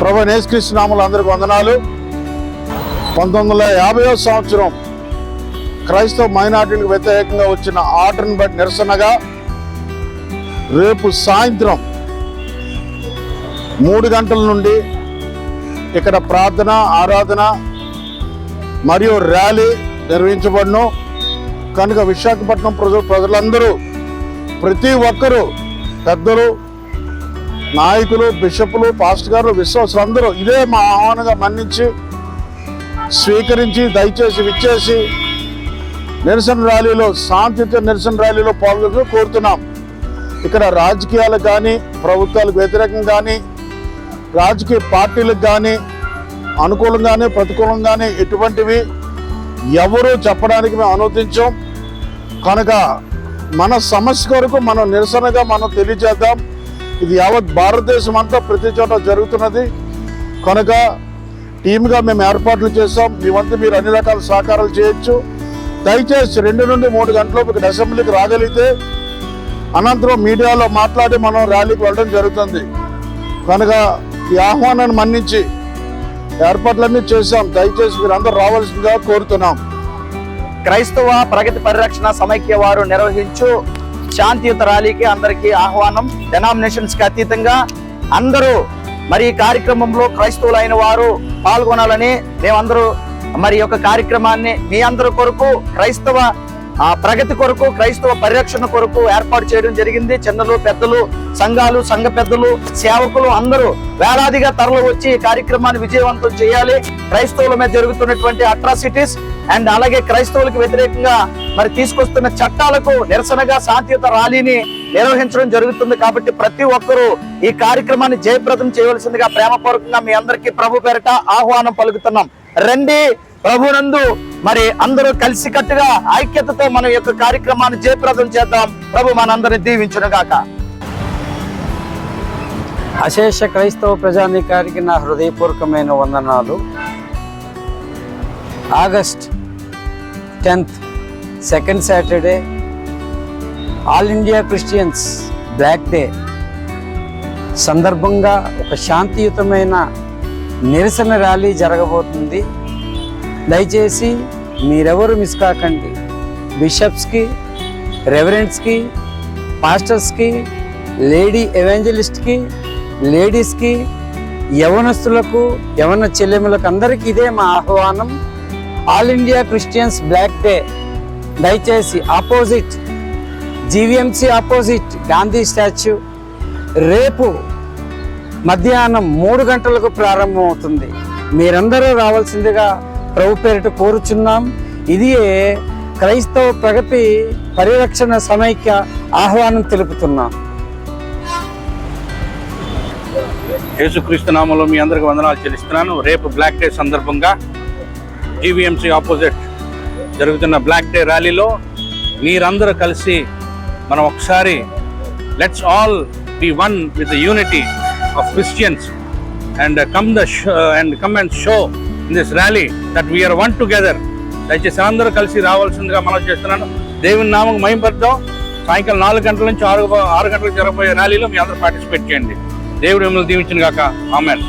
ప్రభు నేసుకృష్ణ నామలు అందరికి వందనాలు. పంతొమ్మిది వందల యాభైవ సంవత్సరం క్రైస్తవ మైనార్టీలకు వ్యతిరేకంగా వచ్చిన ఆర్డర్ని బట్టి నిరసనగా రేపు సాయంత్రం మూడు గంటల నుండి ఇక్కడ ప్రార్థన ఆరాధన మరియు ర్యాలీ నిర్వహించబడును. కనుక విశాఖపట్నం ప్రజలు ప్రజలందరూ ప్రతి ఒక్కరూ పెద్దలు నాయకులు బిషప్లు పాస్టర్ గారు విశ్వాసులు అందరూ ఇదే మా ఆహ్వానంగా మన్నించి స్వీకరించి దయచేసి విచ్చేసి నిరసన ర్యాలీలో శాంతియుత నిరసన ర్యాలీలో పాల్గొని కోరుతున్నాం. ఇక్కడ రాజకీయాలకు కానీ ప్రభుత్వాలకు వ్యతిరేకం కానీ రాజకీయ పార్టీలకు కానీ అనుకూలంగానే ప్రతికూలంగానే ఎటువంటివి ఎవరు చెప్పడానికి మేము అనుమతించాం. కనుక మన సమస్య కొరకు మనం నిరసనగా మనం తెలియజేద్దాం. ఇది యావత్ భారతదేశం అంతా ప్రతి చోట జరుగుతున్నది. కనుక టీమ్గా మేము ఏర్పాట్లు చేస్తాం. మీ వంతు మీరు అన్ని రకాల సహకారాలు చేయొచ్చు. దయచేసి రెండు నుండి మూడు గంటలకు ఇక్కడ అసెంబ్లీకి రాగలిగితే అనంతరం మీడియాలో మాట్లాడి మనం ర్యాలీకి వెళ్ళడం జరుగుతుంది. కనుక ఈ ఆహ్వానాన్ని మన్నించి ఏర్పాట్లన్నీ చేశాం. దయచేసి మీరందరూ రావాల్సిందిగా కోరుతున్నాం. క్రైస్తవ ప్రగతి పరిరక్షణ సమైక్య వారు నిర్వహించు శాంతియుత ర్యాలీకి అందరికీ ఆహ్వానం. డెనామినేషన్స్కి అతీతంగా అందరూ మరి ఈ కార్యక్రమంలో క్రైస్తవులైన వారు పాల్గొనాలని మేమందరూ మరి యొక్క కార్యక్రమాన్ని మీ అందరి కొరకు క్రైస్తవ ప్రగతి కొరకు క్రైస్తవ పరిరక్షణ కొరకు ఏర్పాటు చేయడం జరిగింది. చిన్నలు పెద్దలు సంఘాలు సంఘ పెద్దలు సేవకులు అందరూ వేలాదిగా తరలి వచ్చి ఈ కార్యక్రమాన్ని విజయవంతం చేయాలి. క్రైస్తవుల మీద జరుగుతున్నటువంటి అట్రాసిటీస్ అండ్ అలాగే క్రైస్తవులకు వ్యతిరేకంగా మరి తీసుకొస్తున్న చట్టాలకు నిరసనగా శాంతియుత ర్యాలీని నిర్వహించడం జరుగుతుంది కాబట్టి ప్రతి ఒక్కరూ ఈ కార్యక్రమాన్ని జయప్రదం చేయవలసిందిగా ప్రేమపూర్వకంగా మీ అందరికీ ప్రభు పేరిట ఆహ్వానం పలుకుతున్నాం. రండి ప్రభునందు మరి అందరూ కలిసికట్టుగా ఐక్యతతో మన యొక్క కార్యక్రమాన్ని జయప్రదం చేద్దాం. ప్రభు మనందరినీ దీవించును గాక అశేష క్రైస్తవ ప్రజానీకారికి నా హృదయపూర్వకమైన వందనాలు. August tenth second Saturday all India Christians black day. సందర్భంగా ఒక శాంతియుతమైన నిరసన ర్యాలీ జరగబోతుంది. దయచేసి మీరెవరు మిస్ కాకండి. బిషప్స్కి రెవరెంట్స్కి పాస్టర్స్కి లేడీ ఎవాంజలిస్ట్కి లేడీస్కి యవనస్తులకు యవన చెల్లెములకు అందరికీ ఇదే మా ఆహ్వానం. All India Christians black day. దయచేసి opposite GVMC opposite Gandhi statue. రేపు మధ్యాహ్నం మూడు గంటలకు ప్రారంభమవుతుంది. మీరందరూ రావాల్సిందిగా ప్రభు పేరిట కోరుచున్నాం. ఇది క్రైస్తవ ప్రగతి పరిరక్షణ సమైక్య ఆహ్వానం తెలుపుతున్నాం. యేసుక్రీస్తు నామంలో మీ అందరికి వందనాలు చెల్లిస్తున్నాను. రేపు బ్లాక్ డే సందర్భంగా జీవీఎంసీ ఆపోజిట్ జరుగుతున్న బ్లాక్ డే ర్యాలీలో మీరందరూ కలిసి మనం ఒకసారి let's all be one with the unity of Christians and come the and come and show in this rally that we are one together దయచేసి అందరూ కలిసి రావాల్సిందిగా మనం చేస్తున్నాను. దేవుని నామం మయంపడతాం సాయంకాలం నాలుగు గంటల నుంచి ఆరు ఆరు గంటలకు జరగబోయే ర్యాలీలో మీ అందరూ పార్టిసిపేట్ చేయండి. దేవుడు మిమ్మల్ని దీవించిన గాక. ఆమెన్